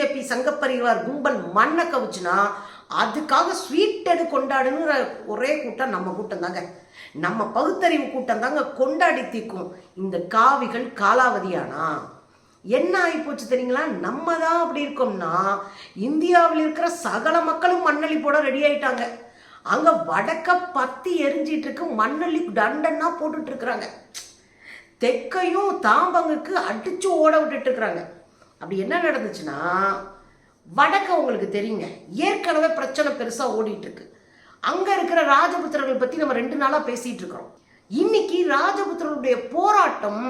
BJP சங்கப்பரிவார் கும்பல் மண்ணை கவுச்சுனா அதுக்காக ஸ்வீட் எடு கொண்டாடுன்னு ஒரே கூட்டம் நம்ம கூட்டம் தாங்க நம்ம பகுத்தறிவு கூட்டம் தாங்க கொண்டாடி தீக்கும் இந்த காவிகள் காலாவதியானா? என்ன ஆகிப்போச்சு தெரியுங்களா? நம்ம தான் அப்படி இருக்கோம்னா இந்தியாவில் இருக்கிற சகல மக்களும் மண்ணளி போட ரெடி ஆயிட்டாங்க. அங்க வடக்க பத்தி எரிஞ்சிட்டு இருக்கு மண்ணள்ளி டண்டன்னா போட்டுட்டு இருக்கிறாங்க. தெற்கையும் தாம்பங்குக்கு அடிச்சு ஓட விட்டுட்டு இருக்கிறாங்க. அப்படி என்ன நடந்துச்சுன்னா வடக்க உங்களுக்கு தெரியுங்க. ஏற்கனவே பிரச்சனை பெருசாக ஓடிட்டு இருக்கு அங்கே இருக்கிற ராஜபுத்திரர்கள் பற்றி நம்ம ரெண்டு நாளாக பேசிகிட்டு இருக்கிறோம். இன்னைக்கு ராஜபுத்திரர்களுடைய போராட்டம்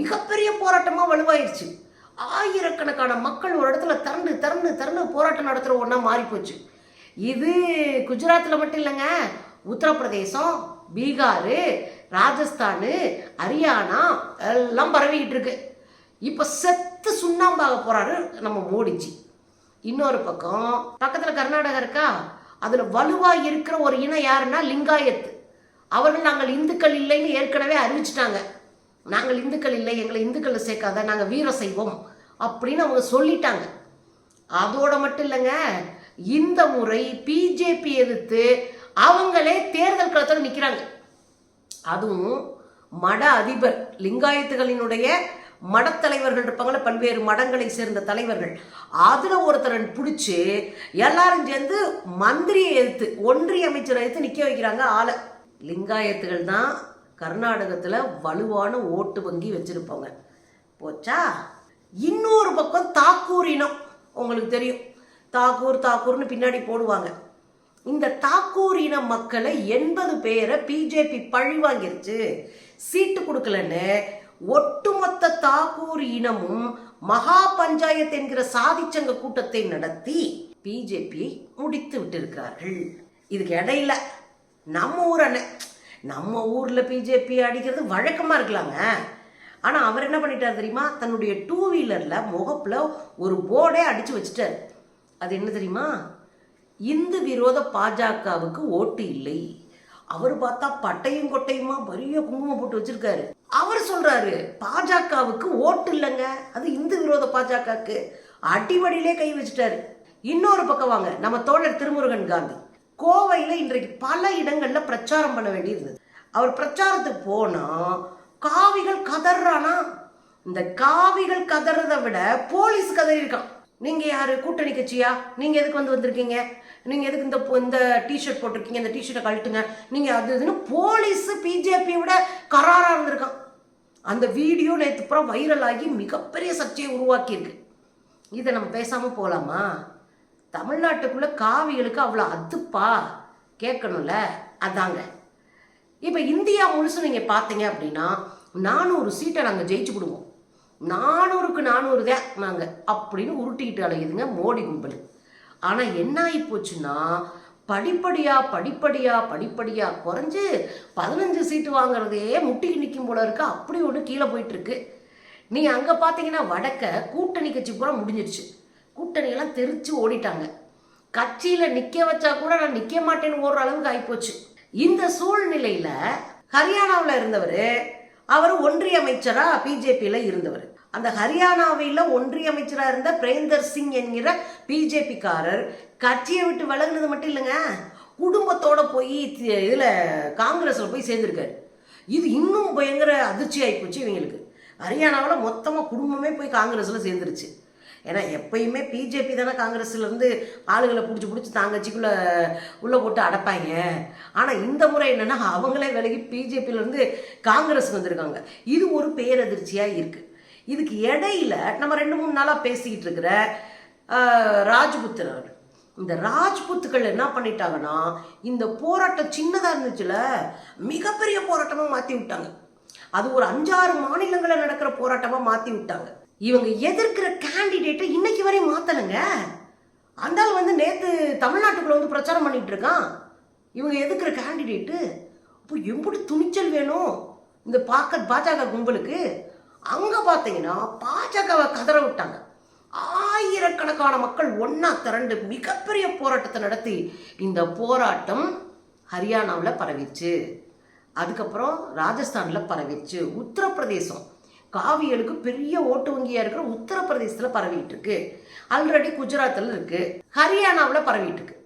மிகப்பெரிய போராட்டமாக வலுவாயிருச்சு. ஆயிரக்கணக்கான மக்கள் ஒரு இடத்துல திறந்து திறந்து திறந்து போராட்டம் நடத்துகிற ஒன்றா மாறி போச்சு இது குஜராத்தில் மட்டும் இல்லைங்க. உத்தரப்பிரதேசம் பீகார் ராஜஸ்தானு ஹரியானா எல்லாம் பரவிக்கிட்டு இருக்கு. இப்போ செத்து சுண்ணாம்பாக போறாரு நம்ம மோடிஜி. இன்னொரு பக்கம் பக்கத்தில் கர்நாடகா இருக்கா? அதில் வலுவாக இருக்கிற ஒரு இனம் யாருன்னா லிங்காயத்து. அவர்கள் நாங்கள் இந்துக்கள் இல்லைன்னு ஏற்கனவே அறிவிச்சிட்டாங்க. நாங்கள் இந்துக்கள் இல்லை எங்களை இந்துக்களில் சேர்க்காத நாங்கள் வீர செய்வோம் அப்படின்னு அவங்க சொல்லிட்டாங்க. அதோட மட்டும் இல்லைங்க இந்த முறை பிஜேபி எதிர்த்து அவங்களே தேர்தல் களத்தில் நிற்கிறாங்க அதுவும் மட அதிபர் லிங்காயத்துகளினுடைய மடத்தலைவர்கள் இருப்பாங்கள பல்வேறு மடங்களை சேர்ந்த தலைவர்கள். அதில் ஒருத்தரன் பிடிச்சி எல்லாரும் சேர்ந்து மந்திரியை எடுத்து ஒன்றிய அமைச்சரை எடுத்து நிற்க வைக்கிறாங்க ஆளை. லிங்காயத்துகள் தான் கர்நாடகத்தில் வலுவான ஓட்டு வங்கி வச்சுருப்பாங்க. போச்சா? இன்னொரு பக்கம் தாக்கூர் இனம் உங்களுக்கு தெரியும். தாக்கூர் தாக்கூர்னு பின்னாடி போடுவாங்க. இந்த தாக்கூர் இன மக்களை எண்பது பேரை பிஜேபி பழி வாங்கிருச்சு சீட்டு கொடுக்கலன்னு ஒட்டுமொத்த தாக்கூர் இனமும் மகா பஞ்சாயத்து என்கிற சாதிச்சங்க கூட்டத்தை நடத்தி பிஜேபியை முடித்து விட்டிருக்கிறார்கள். இதுக்கு இடையில நம்ம ஊர் அண்ணன் நம்ம ஊர்ல பிஜேபி அடிக்கிறது வழக்கமா இருக்கலாங்க. ஆனா அவர் என்ன பண்ணிட்டார் தெரியுமா? தன்னுடைய டூ வீலர்ல முகப்புல ஒரு போர்டே அடிச்சு வச்சுட்டார். அது என்ன தெரியுமா? இந்து விரோத பாஜகவுக்கு ஓட்டு இல்லை. அவர் பார்த்தா பட்டையும் கொட்டையுமா பெரிய குங்குமம் போட்டு வச்சிருக்காரு. அவர் சொல்றாரு பாஜகவுக்கு ஓட்டு இல்லைங்க. அது இந்து விரோத பாஜகவுக்கு அடிவடியிலே கை வச்சுட்டாரு. இன்னொரு பக்கம் வாங்க நம்ம தோழர் திருமுருகன் காந்தி. கோவையில் இன்றைக்கு பல இடங்களில் பிரச்சாரம் பண்ண வேண்டியிருந்தது. அவர் பிரச்சாரத்துக்கு போனா காவிகள் கதறானா இந்த காவிகள் கதறதை விட போலீஸ் கதறியிருக்கான். நீங்கள் நீங்க யாரு? கூட்டணி கட்சியா? நீங்க எதுக்கு வந்து வந்திருக்கீங்க? நீங்க எதுக்கு இந்த இந்த டிஷர்ட் போட்டிருக்கீங்க? இந்த டிஷர்ட்டை கழட்டுங்க. நீங்க அது இதுன்னு போலீஸ் பிஜேபி விட கராரா இருந்திருக்கான். அந்த வீடியோ நேற்று புறம் வைரல் ஆகி மிகப்பெரிய சர்ச்சையை உருவாக்கியிருக்கு. இதை நம்ம பேசாமல் போகலாமா தமிழ்நாட்டுக்குள்ளே காவிகளுக்கு அவ்வளோ அதுப்பா கேட்கணும்ல? அதாங்க. இப்போ இந்தியா முழுசும் நீங்கள் பார்த்தீங்க அப்படின்னா நானூறு சீட்டை நாங்கள் ஜெயிச்சு கொடுவோம் நானூறுக்கு நானூறு தான் நாங்கள் அப்படின்னு உருட்டிக்கிட்டு அலையுதுங்க மோடி கும்பல். ஆனால் என்ன ஆகி போச்சுன்னா படிப்படியா படிப்படியா படிப்படியா குறைஞ்சு பதினஞ்சு சீட்டு வாங்குறதே முட்டிக்கு நிற்கும் போல இருக்கு. அப்படி ஒன்று கீழே போயிட்டு இருக்கு நீ அங்கே பார்த்தீங்கன்னா வடக்க கூட்டணி கட்சி பூரா முடிஞ்சிருச்சு. கூட்டணியெல்லாம் தெரிச்சு ஓடிட்டாங்க. கட்சியில் நிற்க வச்சா கூட நான் நிற்க மாட்டேன்னு ஓடுற அளவுக்கு ஆகிப்போச்சு இந்த சூழ்நிலையில் ஹரியானாவில் இருந்தவர் அவர் ஒன்றிய அமைச்சராக பிஜேபியில் இருந்தவர். அந்த ஹரியானாவில் ஒன்றிய அமைச்சராக இருந்த பிரேந்தர் சிங் என்கிற பிஜேபிக்காரர் கட்சியை விட்டு விலகுனது மட்டும் இல்லைங்க குடும்பத்தோட போய் இதில் காங்கிரஸில் போய் சேர்ந்துருக்காரு. இது இன்னும் பயங்கர அதிர்ச்சி ஆகிப்போச்சு இவங்களுக்கு. ஹரியானாவில் மொத்தமாக குடும்பமே போய் காங்கிரஸில் சேர்ந்துருச்சு. ஏன்னா எப்பயுமே பிஜேபி தானே காங்கிரஸ்லேருந்து ஆளுகளை பிடிச்சி பிடிச்சி தாங்கச்சிக்குள்ளே உள்ளே போட்டு அடைப்பாங்க. ஆனால் இந்த முறை என்னென்னா அவங்களே விலகி பிஜேபியிலேருந்து காங்கிரஸ் வந்திருக்காங்க. இது ஒரு பேரதிர்ச்சியாக இருக்குது இதுக்கு இடையில நம்ம ரெண்டு மூணு நாளாக பேசிக்கிட்டு இருக்கிற ராஜ்புத்தர் ராஜ்புத்திரர் இந்த ராஜ்புத்துக்கள் என்ன பண்ணிட்டாங்கன்னா இந்த போராட்டம் சின்னதாக இருந்துச்சுல மிகப்பெரிய போராட்டமாக மாற்றி விட்டாங்க. அது ஒரு அஞ்சாறு மாநிலங்களில் நடக்கிற போராட்டமாக மாற்றி விட்டாங்க. இவங்க எதிர்க்கிற கேண்டிடேட்டை இன்னைக்கு வரையும் மாற்றலைங்க அந்த ஆள் வந்து நேற்று தமிழ்நாட்டுக்குள்ள வந்து பிரச்சாரம் பண்ணிட்டு இருக்கான். இவங்க எதுக்குற கேண்டிடேட்டு அப்போ எப்படி துணிச்சல் வேணும்? இந்த பாக்க பாஜக கும்பலுக்கு அங்கே பார்த்தீங்கன்னா பாஜகவை கதற விட்டாங்க. ஆயிரக்கணக்கான மக்கள் ஒன்றா திரண்டு மிகப்பெரிய போராட்டத்தை நடத்தி இந்த போராட்டம் ஹரியானாவில் பரவிச்சு அதுக்கப்புறம் ராஜஸ்தானில் பரவிச்சு உத்தரப்பிரதேசம். காவியலுக்கு பெரிய ஓட்டு வங்கியாக இருக்கிற உத்தரப்பிரதேசத்தில் பரவிட்டு இருக்கு. ஆல்ரெடி குஜராத்தில் இருக்கு. ஹரியானாவில் பரவிட்டு இருக்கு.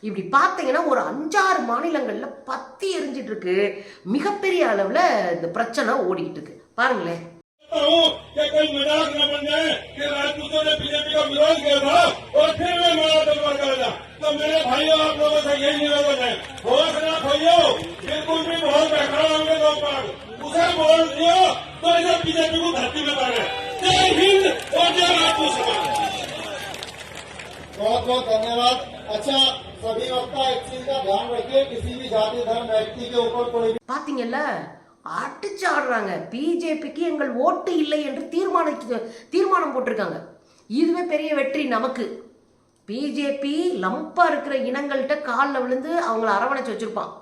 இப்படி பார்த்தீங்கன்னா ஒரு அஞ்சாறு மாநிலங்களில் பத்தி எரிஞ்சிட்டு இருக்கு. மிகப்பெரிய அளவில் இந்த பிரச்சனை ஓடிக்கிட்டு இருக்கு. பாருங்களேன். हो कि कोई मज़ाक न बन जाए कि राजपूतों ने बीजेपी का विरोध किया था और फिर मैं मेरा दरबार करेगा तो मेरे भाइयों आप लोगों से यही निवेदन है। होश ना खोइयो बिल्कुल भी बहुत बेखड़ा होंगे लोग बाग। उसे बोल दियो तो इसे बीजेपी को धरती में डाले जय हिंद और जय राजपूत बहुत बहुत धन्यवाद। अच्छा सभी वक्ता एक चीज़ का ध्यान रखिए किसी भी जाति धर्म व्यक्ति के ऊपर कोई पाती அடிச்சு ஆடுறாங்க. பிஜேபிக்கு எங்கள் ஓட்டு இல்லை என்று தீர்மானித்து தீர்மானம் போட்டிருக்காங்க. இதுவே பெரிய வெற்றி நமக்கு. பிஜேபி லம்பா இருக்கிற இனங்கள்கிட்ட காலில் விழுந்து அவங்கள அரவணைச்சு வச்சிருப்பான்.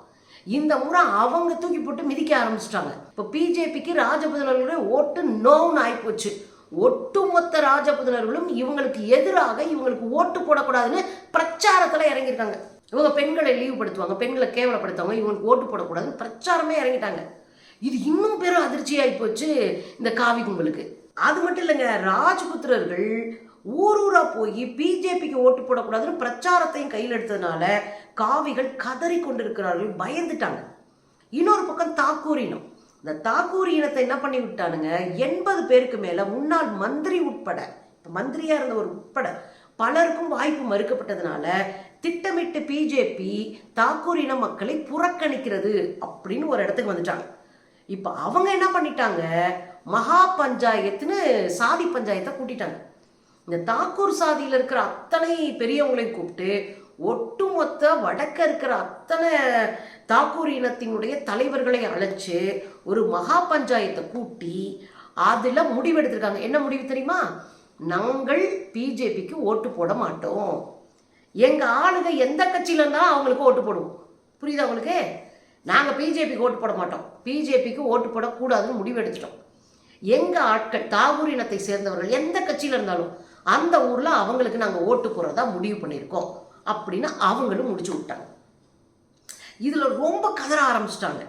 இந்த முறை அவங்க தூக்கி போட்டு மிதிக்க ஆரம்பிச்சிட்டாங்க. இப்போ பிஜேபிக்கு ராஜபுதனர்களுடைய ஓட்டு நோன்னு ஆகிப்போச்சு ஒட்டுமொத்த ராஜபுதனர்களும் இவங்களுக்கு எதிராக இவங்களுக்கு ஓட்டு போடக்கூடாதுன்னு பிரச்சாரத்தில் இறங்கியிருக்காங்க. இவங்க பெண்களை இழிவுபடுத்துவாங்க பெண்களை கேவலப்படுத்துவாங்க இவங்களுக்கு ஓட்டு போடக்கூடாதுன்னு பிரச்சாரமே இறங்கிட்டாங்க. இது இன்னும் பெரும் அதிர்ச்சியாகி போச்சு இந்த காவி கும்பலுக்கு. அது மட்டும் இல்லைங்க ராஜபுத்திரர்கள் ஊர் ஊரா போய் பிஜேபிக்கு ஓட்டு போடக்கூடாதுன்னு பிரச்சாரத்தையும் கையில் எடுத்ததுனால காவிகள் கதறி கொண்டிருக்கிறார்கள் பயந்துட்டாங்க. இன்னொரு பக்கம் தாக்கூர் இனம். இந்த தாக்கூர் இனத்தை என்ன பண்ணி விட்டானுங்க? எண்பது பேருக்கு மேல முன்னாள் மந்திரி உட்பட மந்திரியாக இருந்தவர் உட்பட பலருக்கும் வாய்ப்பு மறுக்கப்பட்டதுனால திட்டமிட்டு பிஜேபி தாக்கூர் இன மக்களை புறக்கணிக்கிறது அப்படின்னு ஒரு இடத்துக்கு வந்துட்டாங்க. இப்போ அவங்க என்ன பண்ணிட்டாங்க? மகா பஞ்சாயத்துன்னு சாதி பஞ்சாயத்தை கூட்டிட்டாங்க. இந்த தாக்கூர் சாதியில் இருக்கிற அத்தனை பெரியவங்களையும் கூப்பிட்டு ஒட்டுமொத்த வடக்க இருக்கிற அத்தனை தாக்கூர் இனத்தினுடைய தலைவர்களை அழைச்சு ஒரு மகா பஞ்சாயத்தை கூட்டி அதில் முடிவெடுத்திருக்காங்க. என்ன முடிவு தெரியுமா? நாங்கள் பிஜேபிக்கு ஓட்டு போட மாட்டோம். எங்கள் ஆளுங்க எந்த கட்சியில இருந்தாலும் அவங்களுக்கு ஓட்டு போடுவோம். புரியுதா உங்களுக்கு? நாங்கள் பிஜேபிக்கு ஓட்டு போட மாட்டோம். பிஜேபிக்கு ஓட்டு போடக்கூடாதுன்னு முடிவு எடுத்துட்டோம் ஆட்கள் தாகூர் இனத்தை சேர்ந்தவர்கள் எந்த கட்சியில் இருந்தாலும் அந்த ஊரில் அவங்களுக்கு நாங்கள் ஓட்டு போடுறதா முடிவு பண்ணியிருக்கோம் அப்படின்னு அவங்களும் முடிச்சு விட்டாங்க. இதில் ரொம்ப கதற ஆரம்பிச்சிட்டாங்க.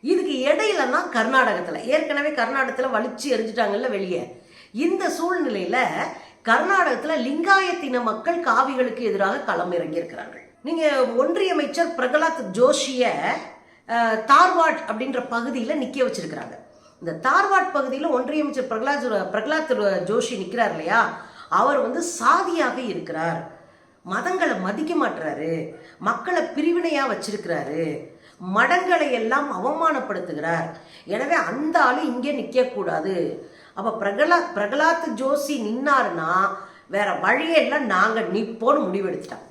இதுக்கு இடையில தான் கர்நாடகத்தில் ஏற்கனவே கர்நாடகத்தில் வலிச்சு எரிஞ்சிட்டாங்கல்ல வெளியே. இந்த சூழ்நிலையில் கர்நாடகத்தில் லிங்காயத்தின மக்கள் காவிகளுக்கு எதிராக களம் இறங்கியிருக்கிறார்கள். நீங்கள் ஒன்றிய அமைச்சர் பிரகலாத் ஜோஷியை தார்வாட் அப்படின்ற பகுதியில் நிற்க வச்சிருக்கிறாங்க. இந்த தார்வாட் பகுதியில் ஒன்றிய அமைச்சர் பிரகலாத் பிரகலாத் ஜோஷி நிற்கிறார் இல்லையா? அவர் வந்து சாதியாக இருக்கிறார். மதங்களை மதிக்க மாட்டுறாரு மக்களை பிரிவினையாக வச்சிருக்கிறாரு. மடங்களை எல்லாம் அவமானப்படுத்துகிறார். எனவே அந்த ஆளு இங்கே நிற்கக்கூடாது அப்போ பிரகலாத் பிரகலாத் ஜோஷி நின்னாருன்னா வேற வழியெல்லாம் நாங்கள் நிற்போன்னு முடிவெடுத்துட்டோம்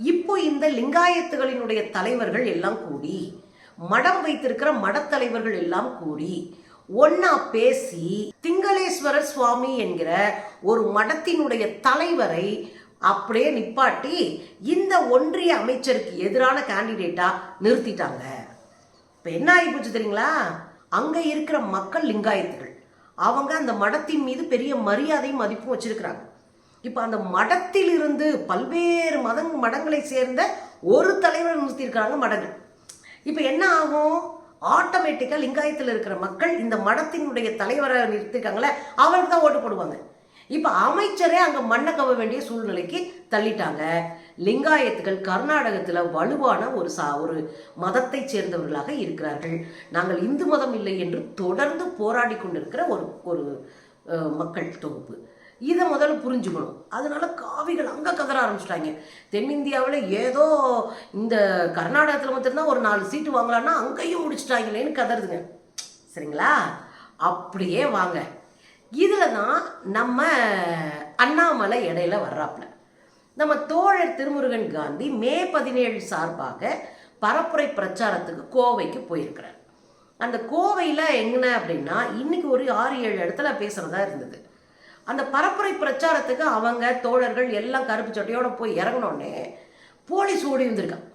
இப்போ இந்த லிங்காயத்துகளினுடைய தலைவர்கள் எல்லாம் கூடி மடம் வைத்திருக்கிற மடத்தலைவர்கள் எல்லாம் கூடி ஒன்னா பேசி திங்களேஸ்வரர் சுவாமி என்கிற ஒரு மடத்தினுடைய தலைவரை அப்படியே நிப்பாட்டி இந்த ஒன்றிய அமைச்சருக்கு எதிரான கேண்டிடேட்டா நிறுத்திட்டாங்க. இப்போ என்ன ஆகி போச்சு தெரியுங்களா? அங்க இருக்கிற மக்கள் லிங்காயத்துகள். அவங்க அந்த மடத்தின் மீது பெரிய மரியாதையும் மதிப்பும் வச்சிருக்கிறாங்க. இப்போ அந்த மடத்திலிருந்து பல்வேறு மதங் மடங்களை சேர்ந்த ஒரு தலைவர் நிறுத்தியிருக்காங்க மடங்கள். இப்போ என்ன ஆகும்? ஆட்டோமேட்டிக்காக லிங்காயத்தில் இருக்கிற மக்கள் இந்த மடத்தினுடைய தலைவரை நிறுத்திருக்காங்களே அவருக்கு தான் ஓட்டு போடுவாங்க. இப்போ அமைச்சரே அங்கே மண்ணை கவ வேண்டிய சூழ்நிலைக்கு தள்ளிட்டாங்க. லிங்காயத்துகள் கர்நாடகத்தில் வலுவான ஒரு சா ஒரு மதத்தைச் சேர்ந்தவர்களாக இருக்கிறார்கள். நாங்கள் இந்து மதம் இல்லை என்று தொடர்ந்து போராடி கொண்டிருக்கிற ஒரு ஒரு மக்கள் தொகுப்பு. இதை முதல்ல புரிஞ்சுக்கணும். அதனால காவிகள் அங்கே கதற ஆரம்பிச்சிட்டாங்க. தென்னிந்தியாவில் ஏதோ இந்த கர்நாடகத்தில் மட்டும்தான் ஒரு நாலு சீட்டு வாங்கலான்னா அங்கேயும் முடிச்சிட்டாங்களேன்னு கதறுதுங்க. சரிங்களா? அப்படியே வாங்க. இதில் தான் நம்ம அண்ணாமலை இடையில வர்றாப்புல. நம்ம தோழர் திருமுருகன் காந்தி மே பதினேழு சார்பாக பரப்புரை பிரச்சாரத்துக்கு கோவைக்கு போயிருக்கிறார். அந்த கோவையில் எங்கே அப்படின்னா இன்னைக்கு ஒரு ஆறு ஏழு இடத்துல பேசுகிறதா இருந்தது. அந்த பரப்புரை பிரச்சாரத்துக்கு அவங்க தோழர்கள் எல்லாம் கருப்பு சட்டையோடு போய் இறங்கினோடனே போலீஸ் ஓடி வந்திருக்கான்.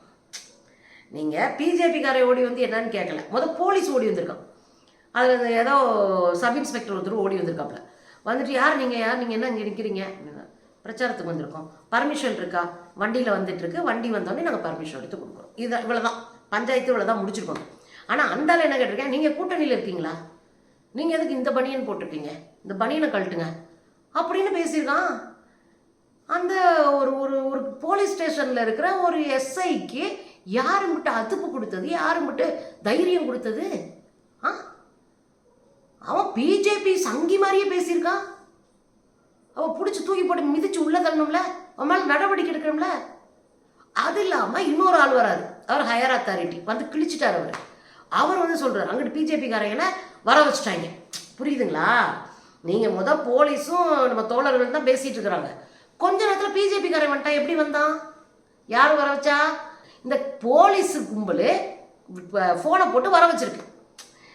நீங்கள் பிஜேபிக்காரை ஓடி வந்து என்னன்னு கேட்கல முதல் போலீஸ் ஓடி வந்திருக்கான். அதில் ஏதோ சப் இன்ஸ்பெக்டர் ஒருத்தர் ஓடி வந்திருக்காப்புல. வந்துட்டு யார் நீங்கள் யார் நீங்கள் என்ன இங்கே நிற்கிறீங்க பிரச்சாரத்துக்கு வந்திருக்கோம். பர்மிஷன் இருக்கா? வண்டியில் வந்துட்டுருக்கு. வண்டி வந்தோடனே நாங்கள் பர்மிஷன் எடுத்து கொடுக்குறோம். இது இவ்வளோதான் பஞ்சாயத்து இவ்வளோ தான் முடிச்சிருக்கோம். ஆனால் அந்த என்ன கேட்டிருக்கேன்? நீங்கள் கூட்டணியில் இருக்கீங்களா? நீங்கள் எதுக்கு இந்த பனியன் போட்டிருக்கீங்க? இந்த பனியனை கழட்டுங்க. அப்படின்னு பேசியிருக்கான். அந்த ஒரு ஒரு ஒரு போலீஸ் ஸ்டேஷனில் இருக்கிற ஒரு எஸ்ஐக்கு யாரு மட்டும் அதுப்பு கொடுத்தது? யாரு மட்டும் தைரியம் கொடுத்தது? ஆ? அவன் பிஜேபி சங்கி மாதிரியே பேசியிருக்கான் அவன் பிடிச்சி தூக்கி போட்டு மிதிச்சு உள்ள தள்ளணும்ல? அவன் மேலே நடவடிக்கை எடுக்கணும்ல? அது இல்லாமல் இன்னொரு ஆள் வராரு. அவர் ஹையர் அத்தாரிட்டி வந்து கிழிச்சிட்டார் அவர். அவர் வந்து சொல்கிறார் அங்கிட்டு பிஜேபிக்காரங்களை வர வச்சுட்டாங்க. புரியுதுங்களா? நீங்கள் முத போலீஸும் நம்ம தோழர்கள் தான் பேசிகிட்டு இருக்கிறாங்க. கொஞ்ச நேரத்தில் பிஜேபிக்காரன் வந்துட்டான் எப்படி வந்தான்? யார் வர வச்சா? இந்த போலீஸ் கும்பல் ஃபோனை போட்டு வர வச்சிருக்கு.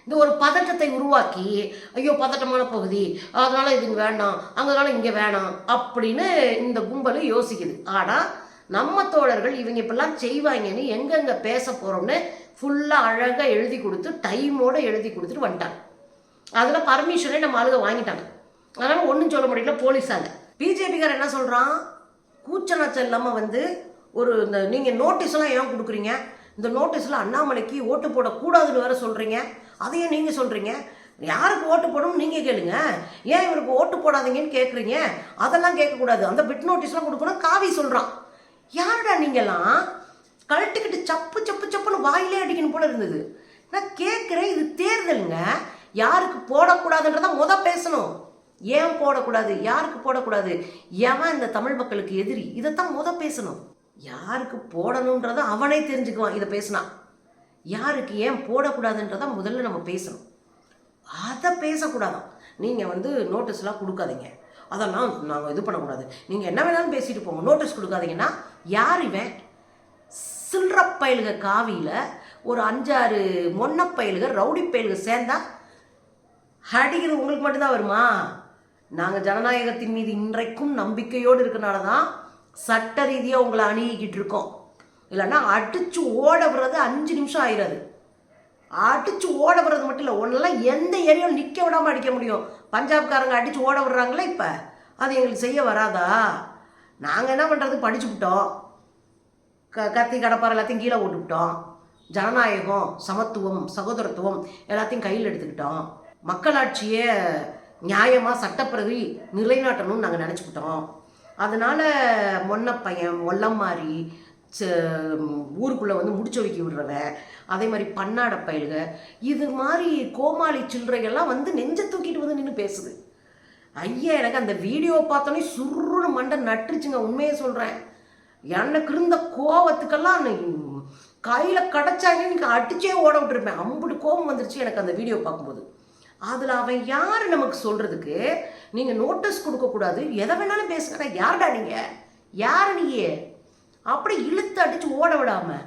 இந்த ஒரு பதட்டத்தை உருவாக்கி ஐயோ பதட்டமான பகுதி அதனால் இது வேண்டாம் அதனால் இங்கே வேணாம் அப்படின்னு இந்த கும்பல் யோசிக்குது. ஆனால் நம்ம தோழர்கள் இவங்க இப்பெல்லாம் செய்வாங்கன்னு எங்கெங்கே பேச போகிறோம்னு ஃபுல்லாக அழகாக எழுதி கொடுத்து டைமோடு எழுதி கொடுத்துட்டு வந்துட்டாங்க. அதில் பர்மிஷனே நம்ம ஆளுங்க வாங்கிட்டாங்க. அதனால் ஒன்றும் சொல்ல முடியல போலீஸால். பிஜேபிக்காரர் என்ன சொல்கிறான் கூச்சநாச்சம் இல்லாமல் வந்து ஒரு இந்த நீங்கள் நோட்டீஸ்லாம் ஏன் கொடுக்குறீங்க? இந்த நோட்டீஸில் அண்ணாமலைக்கு ஓட்டு போடக்கூடாதுன்னு வேற சொல்கிறீங்க அதையும் நீங்கள் சொல்கிறீங்க யாருக்கு ஓட்டு போடணும் நீங்கள் கேளுங்க. ஏன் இவருக்கு ஓட்டு போடாதீங்கன்னு கேட்குறீங்க அதெல்லாம் கேட்கக்கூடாது அந்த பிட் நோட்டீஸ்லாம் கொடுக்கணும் காவி சொல்கிறான் யாருடா நீங்களாம் கழட்டுக்கிட்டு சப்பு சப்பு சப்புன்னு வாயிலே அடிக்கணும் போல இருந்தது. நான் கேட்குறேன் இது தேர்தலுங்க. யாருக்கு போடக்கூடாதுன்றத முத பேசணும். ஏன் போடக்கூடாது? யாருக்கு போடக்கூடாது? எவன் இந்த தமிழ் மக்களுக்கு எதிரி? இதைத்தான் முத பேசணும். யாருக்கு போடணுன்றத அவனே தெரிஞ்சுக்குவான் இதை பேசினா. யாருக்கு ஏன் போடக்கூடாதுன்றத முதல்ல நம்ம பேசணும். அதை பேசக்கூடாதான். நீங்கள் வந்து நோட்டீஸ்லாம் கொடுக்காதீங்க. அதெல்லாம் நாங்கள் இது பண்ணக்கூடாது. நீங்கள் என்ன வேணாலும் பேசிட்டு போங்க. நோட்டீஸ் கொடுக்காதீங்கன்னா யார் இவன்? சில்லற பயலுக காவியில் ஒரு அஞ்சாறு மொன்ன பயலுக ரவுடி பயலுக சேர்ந்தா அடிக்கிறது உங்களுக்கு மட்டும்தான் வருமா? நாங்கள் ஜனநாயகத்தின் மீது இன்றைக்கும் நம்பிக்கையோடு இருக்கனால தான் சட்ட ரீதியாக உங்களை அணுகிக்கிட்டு இருக்கோம். இல்லைன்னா அடிச்சு ஓட விடுறது அஞ்சு நிமிஷம் ஆயிடாது அடித்து ஓட விடுறது மட்டும் இல்லை ஒன்றெல்லாம் எந்த ஏரியாவில் நிற்க விடாமல் அடிக்க முடியும். பஞ்சாப்காரங்க அடித்து ஓட விடுறாங்களே இப்போ? அது எங்களுக்கு செய்ய வராதா? நாங்கள் என்ன பண்ணுறது படிச்சு விட்டோம். க கத்தி கடப்பாறை எல்லாத்தையும் கீழே போட்டுவிட்டோம். ஜனநாயகம் சமத்துவம் சகோதரத்துவம் எல்லாத்தையும் கையில் எடுத்துக்கிட்டோம். மக்களாட்சியை நியாயமாக சட்டப்பிரதி நிலைநாட்டணும்னு நாங்கள் நினச்சிக்கிட்டோம் அதனால் மொன்ன பையன் மொல்லம் மாதிரி ஊருக்குள்ளே வந்து முடிச்சு வைக்க விடுறவன் அதே மாதிரி பன்னாட பயலுக இது மாதிரி கோமாளி சில்லறைகள்லாம் வந்து நெஞ்ச தூக்கிட்டு வந்து நின்று பேசுது. ஐயா எனக்கு அந்த வீடியோ பார்த்தோன்னே சுருன்னு மண்டை நட்டுருச்சுங்க உண்மையை சொல்கிறேன் எனக்கு இருந்த கோவத்துக்கெல்லாம் கையில் கிடச்சாங்க எனக்கு அடிச்சே ஓட விட்டுருப்பேன். அம்புட்டு கோபம் வந்துருச்சு எனக்கு அந்த வீடியோ பார்க்கும்போது. அதில் அவன் யார் நமக்கு சொல்கிறதுக்கு நீங்கள் நோட்டீஸ் கொடுக்கக்கூடாது எதை வேணாலும் பேசுகிறா யாருடா நீங்கள் யார் நீயே? அப்படி இழுத்து அடித்து ஓட விடாமல்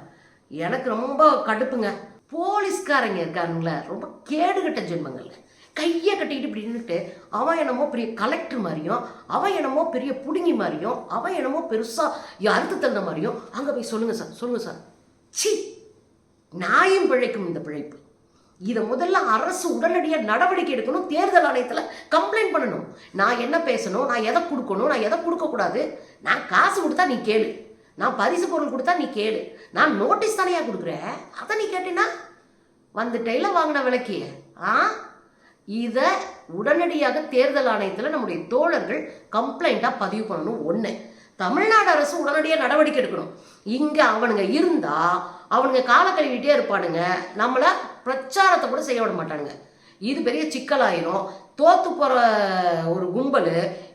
எனக்கு ரொம்ப கடுப்புங்க. போலீஸ்காரங்க இருக்கானுங்களே. ரொம்ப கேடுகட்ட ஜென்மங்கள்ல. கையை கட்டிக்கிட்டு இப்படி நின்றுட்டு அவன் என்னமோ பெரிய கலெக்டர் மாதிரியும் அவன் என்னமோ பெரிய புடுங்கி மாதிரியும் அவன் என்னமோ பெருசாக அறுத்து தந்த மாதிரியும் அங்கே போய் சொல்லுங்கள் சார். சொல்லுங்கள் சார். சி நாயும் பிழைக்கும் இந்த பிழைப்பு. இதை முதல்ல அரசு உடனடியாக நடவடிக்கை எடுக்கணும் தேர்தல் ஆணையத்தில் கம்ப்ளைண்ட் பண்ணணும். நான் என்ன பேசணும் நான் எதை கொடுக்கணும் நான் எதை கொடுக்கக்கூடாது நான் காசு கொடுத்தா நீ கேளு. நான் பரிசு பொருள் கொடுத்தா நீ கேளு. நான் நோட்டீஸ் தானையா கொடுக்குறேன் அதை நீ கேட்டினா வந்துட்டையில வாங்கின விலைக்கு ஆ? இதை உடனடியாக தேர்தல் ஆணையத்தில் நம்முடைய தோழர்கள் கம்ப்ளைண்ட்டாக பதிவு பண்ணணும். ஒன்று தமிழ்நாடு அரசு உடனடியாக நடவடிக்கை எடுக்கணும். இங்கே அவனுங்க இருந்தால் அவனுங்க காலை கழுவிட்டே இருப்பானுங்க. நம்மளை பிரச்சாரத்தை கூட செய்ய விட மாட்டானுங்க. இது பெரிய சிக்கலாயிரும். தோத்து போகிற ஒரு கும்பல்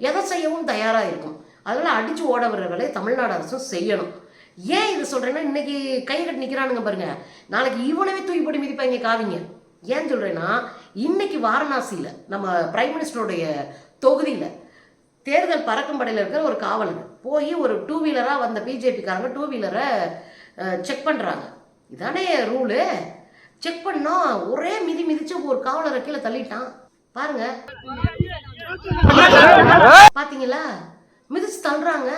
எதை செய்யவும் தயாராக இருக்கும். அதனால் அடித்து ஓட விடுற வேலையை தமிழ்நாடு அரசும் செய்யணும். ஏன் இது சொல்கிறேன்னா இன்னைக்கு கை கட்டி நிற்கிறானுங்க பாருங்கள் நாளைக்கு இவனவே தூக்கி மிதிப்பாங்க காவிங்க. ஏன் சொல்கிறேன்னா இன்னைக்கு வாரணாசியில் நம்ம பிரைம் மினிஸ்டருடைய தொகுதியில் தேர்தல் பறக்கும் படையில் இருக்கிற ஒரு காவலர் போய் ஒரு டூ வீலராக வந்த பிஜேபிக்காரங்க டூ வீலரை செக் பண்ணுறாங்க இதானே ரூலு செக் பண்ணா ஒரே மிதி மிதிச்சு ஒரு காவலரை கீழே தள்ளிட்டான். பாருங்க. பாத்தீங்களா? மிதிச்சு தள்ளுறாங்க.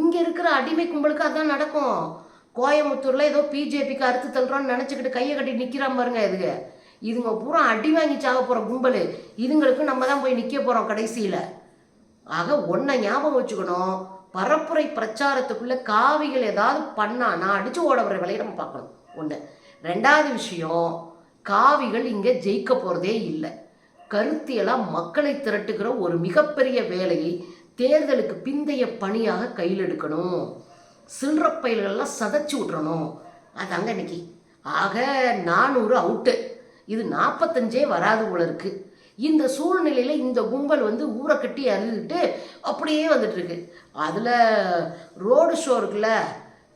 இங்க இருக்கிற அடிமை கும்பலுக்கு அதான் நடக்கும். கோயம்புத்தூர்ல ஏதோ பிஜேபிக்கு அறுத்து தள்ளுறோம்னு நினைச்சுக்கிட்டு கையை கட்டி நிக்கிறான் பாருங்க இதுங்க. இதுங்க பூரா அடி வாங்கி சாக போற கும்பல். இதுங்களுக்கு நம்ம தான் போய் நிக்க போறோம் கடைசியில. ஆக ஒன்றை ஞாபகம் வச்சுக்கணும். பரப்புரை பிரச்சாரத்துக்குள்ள காவிகள் ஏதாவது பண்ணா நான் அடிச்சு ஓட வர வேலையை நம்ம பார்க்கணும். ஒன்று ரெண்டாவது விஷயம் காவிகள் இங்கே ஜெயிக்க போகிறதே இல்லை. கருத்தியலாக மக்களை திரட்டுகிற ஒரு மிகப்பெரிய வேலையை தேர்தலுக்கு பிந்தைய பணியாக கையில் எடுக்கணும். சில்லற பயில்கள்லாம் சதைச்சு விட்றணும் அதாங்க இன்னைக்கு. ஆக நானூறு அவுட்டு. இது நாற்பத்தஞ்சே வராது போல இருக்கு. இந்த சூழ்நிலையில் இந்த கும்பல் வந்து ஊரை கட்டி அழுதுட்டு அப்படியே வந்துட்டுருக்கு அதில் ரோடு ஷோ இருக்குல்ல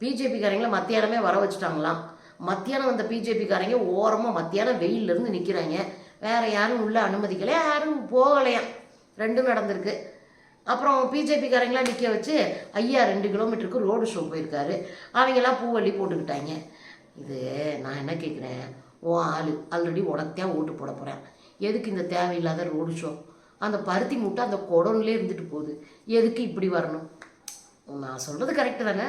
பிஜேபிக்காரங்களை மத்தியானமே வர வச்சுட்டாங்களாம். மத்தியானம் வந்த பிஜேபிக்காரங்க ஓரமாக மத்தியானம் வெயிலிருந்து இருந்து நிற்கிறாங்க வேறு யாரும் உள்ளே அனுமதிக்கலையா யாரும் போகலையாம் ரெண்டும் நடந்திருக்கு. அப்புறம் பிஜேபிக்காரங்களாம் நிற்க வச்சு ஐயா ரெண்டு கிலோமீட்டருக்கு ரோடு ஷோ போயிருக்காரு. அவங்கெல்லாம் பூவள்ளி போட்டுக்கிட்டாங்க. இது நான் என்ன கேட்குறேன் ஓ ஆள். ஆல்ரெடி உனத்தான் ஓட்டு போட போகிறேன் எதுக்கு இந்த தேவையில்லாத ரோடு ஷோ? அந்த பருத்தி மூட்டை அந்த குடோன்லேயே இருந்துட்டு போகுது. எதுக்கு இப்படி வரணும்? நான் சொல்கிறது கரெக்டு தானே?